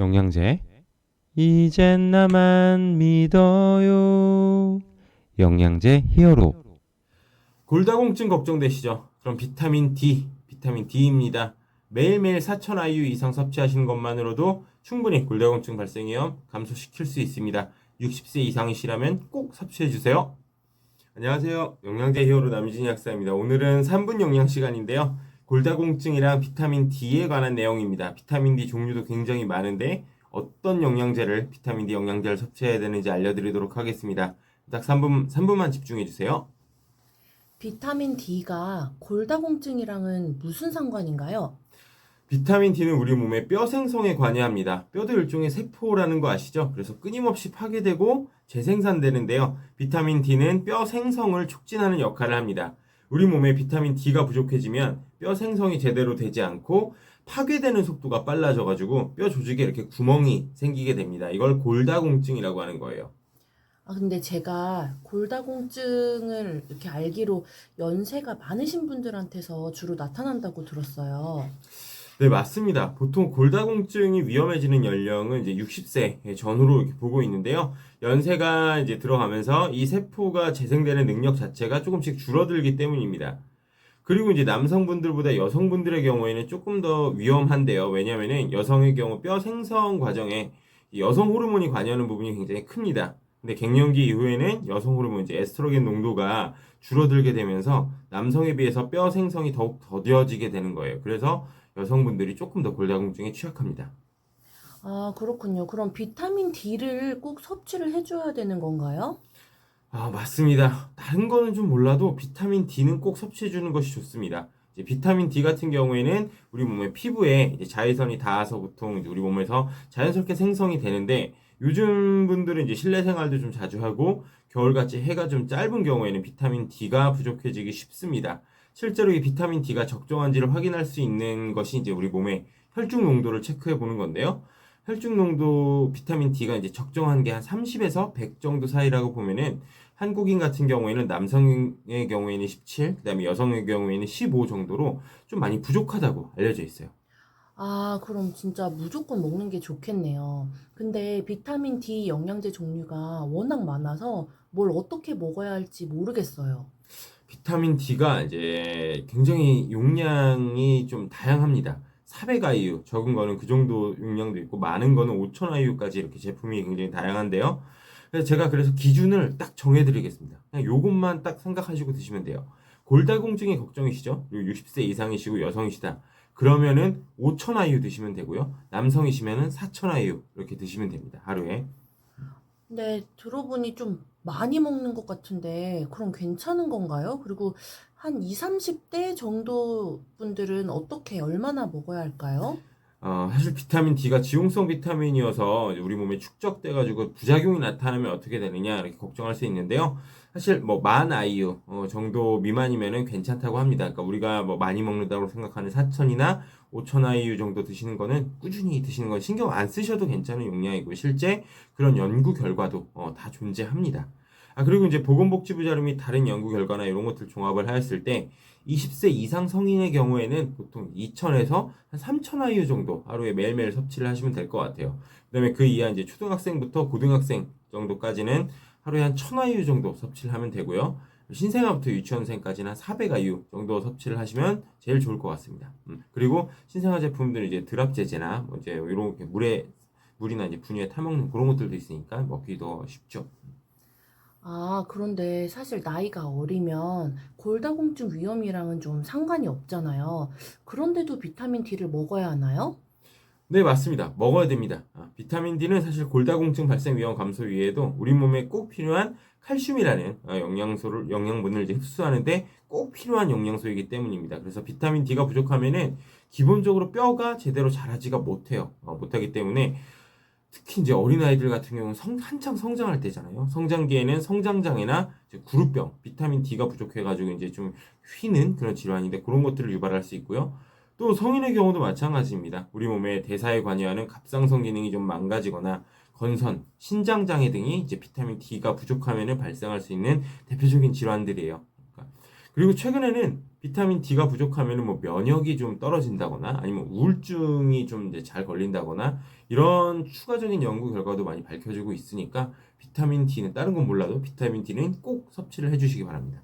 영양제 이젠 나만 믿어요 영양제 히어로 골다공증 걱정되시죠? 그럼 비타민 D, 비타민 D입니다. 매일매일 4,000IU 이상 섭취하시는 것만으로도 충분히 골다공증 발생 위험 감소시킬 수 있습니다. 60세 이상이시라면 꼭 섭취해 주세요. 안녕하세요. 영양제 히어로 남진 약사입니다. 오늘은 3분 영양 시간인데요. 골다공증이랑 비타민 D에 관한 내용입니다. 비타민 D 종류도 굉장히 많은데 어떤 영양제를 비타민 D 영양제를 섭취해야 되는지 알려드리도록 하겠습니다. 딱 3분 3분만 집중해 주세요. 비타민 D가 골다공증이랑은 무슨 상관인가요? 비타민 D는 우리 몸의 뼈 생성에 관여합니다. 뼈도 일종의 세포라는 거 아시죠? 그래서 끊임없이 파괴되고 재생산되는데요. 비타민 D는 뼈 생성을 촉진하는 역할을 합니다. 우리 몸에 비타민 D가 부족해지면 뼈 생성이 제대로 되지 않고 파괴되는 속도가 빨라져가지고 뼈 조직에 이렇게 구멍이 생기게 됩니다. 이걸 골다공증이라고 하는 거예요. 아, 근데 제가 골다공증을 이렇게 알기로 연세가 많으신 분들한테서 주로 나타난다고 들었어요. 네, 맞습니다. 보통 골다공증이 위험해지는 연령은 이제 60세 전후로 이렇게 보고 있는데요. 연세가 이제 들어가면서 이 세포가 재생되는 능력 자체가 조금씩 줄어들기 때문입니다. 그리고 이제 남성분들보다 여성분들의 경우에는 조금 더 위험한데요. 왜냐면은 여성의 경우 뼈 생성 과정에 이 여성 호르몬이 관여하는 부분이 굉장히 큽니다. 근데 갱년기 이후에는 여성 호르몬 이제 에스트로겐 농도가 줄어들게 되면서 남성에 비해서 뼈 생성이 더욱 더뎌지게 되는 거예요. 그래서 여성분들이 조금 더 골다공증에 취약합니다. 아, 그렇군요. 그럼 비타민 D를 꼭 섭취를 해줘야 되는 건가요? 아, 맞습니다. 다른 거는 좀 몰라도 비타민 D는 꼭 섭취해 주는 것이 좋습니다. 이제 비타민 D 같은 경우에는 우리 몸의 피부에 이제 자외선이 닿아서 보통 우리 몸에서 자연스럽게 생성이 되는데 요즘 분들은 이제 실내 생활도 좀 자주 하고 겨울같이 해가 좀 짧은 경우에는 비타민 D가 부족해지기 쉽습니다. 실제로 이 비타민 D가 적정한지를 확인할 수 있는 것이 이제 우리 몸의 혈중 농도를 체크해 보는 건데요. 혈중 농도 비타민 D가 이제 적정한 게 한 30에서 100 정도 사이라고 보면은 한국인 같은 경우에는 남성의 경우에는 17, 그다음에 여성의 경우에는 15 정도로 좀 많이 부족하다고 알려져 있어요. 아, 그럼 진짜 무조건 먹는 게 좋겠네요. 근데 비타민 D 영양제 종류가 워낙 많아서 뭘 어떻게 먹어야 할지 모르겠어요. 비타민 D가 이제 굉장히 용량이 좀 다양합니다. 400IU 적은 거는 그 정도 용량도 있고 많은 거는 5000IU까지 이렇게 제품이 굉장히 다양한데요. 그래서 제가 그래서 기준을 딱 정해드리겠습니다. 그냥 요것만 딱 생각하시고 드시면 돼요. 골다공증이 걱정이시죠? 그리고 60세 이상이시고 여성이시다. 그러면은 5000IU 드시면 되고요. 남성이시면은 4000IU 이렇게 드시면 됩니다. 하루에. 근데 들어보니 좀 많이 먹는 것 같은데 그럼 괜찮은 건가요? 그리고 한 20, 30대 정도 분들은 어떻게 얼마나 먹어야 할까요? 어, 사실 비타민 D가 지용성 비타민이어서 우리 몸에 축적돼가지고 부작용이 나타나면 어떻게 되느냐 이렇게 걱정할 수 있는데요. 사실 뭐만 IU 어, 정도 미만이면은 괜찮다고 합니다. 그러니까 우리가 뭐 많이 먹는다고 생각하는 4천이나 5천 IU 정도 드시는 거는 꾸준히 드시는 건 신경 안 쓰셔도 괜찮은 용량이고 실제 그런 연구 결과도 어, 다 존재합니다. 아 그리고 이제 보건복지부 자료 및 다른 연구 결과나 이런 것들 종합을 하였을 때 20세 이상 성인의 경우에는 보통 2,000에서 한 3,000 IU 정도 하루에 매일매일 섭취를 하시면 될 것 같아요. 그다음에 그 이하 이제 초등학생부터 고등학생 정도까지는 하루에 한 1,000 IU 정도 섭취를 하면 되고요. 신생아부터 유치원생까지는 한 400 IU 정도 섭취를 하시면 제일 좋을 것 같습니다. 음, 그리고 신생아 제품들은 이제 드랍 제제나 뭐 이제 이렇게 물에 물이나 이제 분유에 타먹는 그런 것들도 있으니까 먹기도 쉽죠. 아, 그런데 사실 나이가 어리면 골다공증 위험이랑은 좀 상관이 없잖아요. 그런데도 비타민 D를 먹어야 하나요? 네, 맞습니다. 먹어야 됩니다. 아, 비타민 D는 사실 골다공증 발생 위험 감소 위에도 우리 몸에 꼭 필요한 칼슘이라는 어, 영양소를 영양분을 이제 흡수하는데 꼭 필요한 영양소이기 때문입니다. 그래서 비타민 D가 부족하면은 기본적으로 뼈가 제대로 자라지가 못해요. 어, 못하기 때문에 특히 이제 어린 아이들 같은 경우는 성, 한창 성장할 때잖아요. 성장기에는 성장장애나 구루병, 비타민 D가 부족해가지고 이제 좀 휘는 그런 질환인데 그런 것들을 유발할 수 있고요. 또 성인의 경우도 마찬가지입니다. 우리 몸의 대사에 관여하는 갑상선 기능이 좀 망가지거나 건선, 신장 장애 등이 이제 비타민 D가 부족하면 발생할 수 있는 대표적인 질환들이에요. 그리고 최근에는 비타민 D가 부족하면 뭐 면역이 좀 떨어진다거나 아니면 우울증이 좀 이제 잘 걸린다거나 이런 추가적인 연구 결과도 많이 밝혀지고 있으니까 비타민 D는 다른 건 몰라도 비타민 D는 꼭 섭취를 해주시기 바랍니다.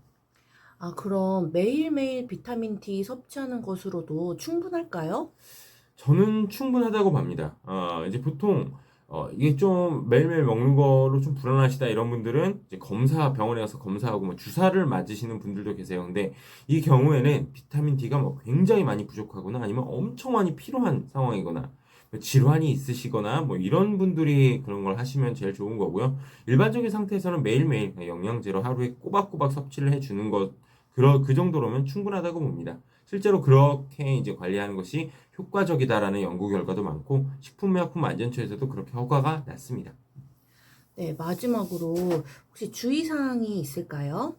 아, 그럼 매일매일 비타민 D 섭취하는 것으로도 충분할까요? 저는 충분하다고 봅니다. 어, 이제 보통 어, 이게 좀 매일매일 먹는 거로 좀 불안하시다 이런 분들은 이제 검사 병원에 가서 검사하고 뭐 주사를 맞으시는 분들도 계세요. 근데 이 경우에는 비타민 D가 뭐 굉장히 많이 부족하거나 아니면 엄청 많이 필요한 상황이거나 뭐 질환이 있으시거나 뭐 이런 분들이 그런 걸 하시면 제일 좋은 거고요. 일반적인 상태에서는 매일매일 영양제로 하루에 꼬박꼬박 섭취를 해주는 것 그러, 그 정도로면 충분하다고 봅니다. 실제로 그렇게 이제 관리하는 것이 효과적이다라는 연구 결과도 많고 식품의약품 안전처에서도 그렇게 허가가 났습니다. 네, 마지막으로 혹시 주의사항이 있을까요?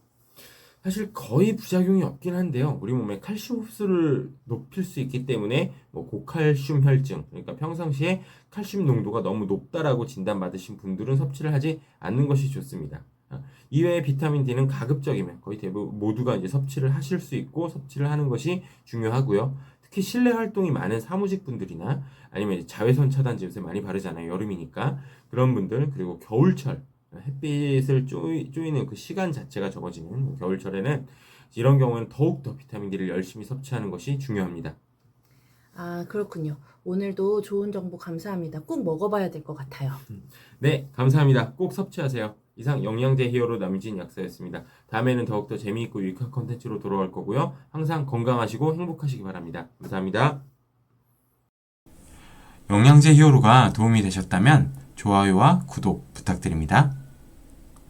사실 거의 부작용이 없긴 한데요. 우리 몸에 칼슘 흡수를 높일 수 있기 때문에 뭐 고칼슘 혈증, 그러니까 평상시에 칼슘 농도가 너무 높다라고 진단받으신 분들은 섭취를 하지 않는 것이 좋습니다. 아, 이외에 비타민 D는 가급적이면 거의 대부분 모두가 이제 섭취를 하실 수 있고 섭취를 하는 것이 중요하고요. 특히 실내 활동이 많은 사무직 분들이나 아니면 자외선 차단제 요새 많이 바르잖아요. 여름이니까 그런 분들 그리고 겨울철 햇빛을 쪼이, 쪼이는 그 시간 자체가 적어지는 겨울철에는 이런 경우는 더욱더 비타민 D를 열심히 섭취하는 것이 중요합니다. 아, 그렇군요. 오늘도 좋은 정보 감사합니다. 꼭 먹어봐야 될 것 같아요. 네, 감사합니다. 꼭 섭취하세요. 이상 영양제 히어로 남진 약사였습니다. 다음에는 더욱더 재미있고 유익한 컨텐츠로 돌아올 거고요. 항상 건강하시고 행복하시기 바랍니다. 감사합니다. 영양제 히어로가 도움이 되셨다면 좋아요와 구독 부탁드립니다.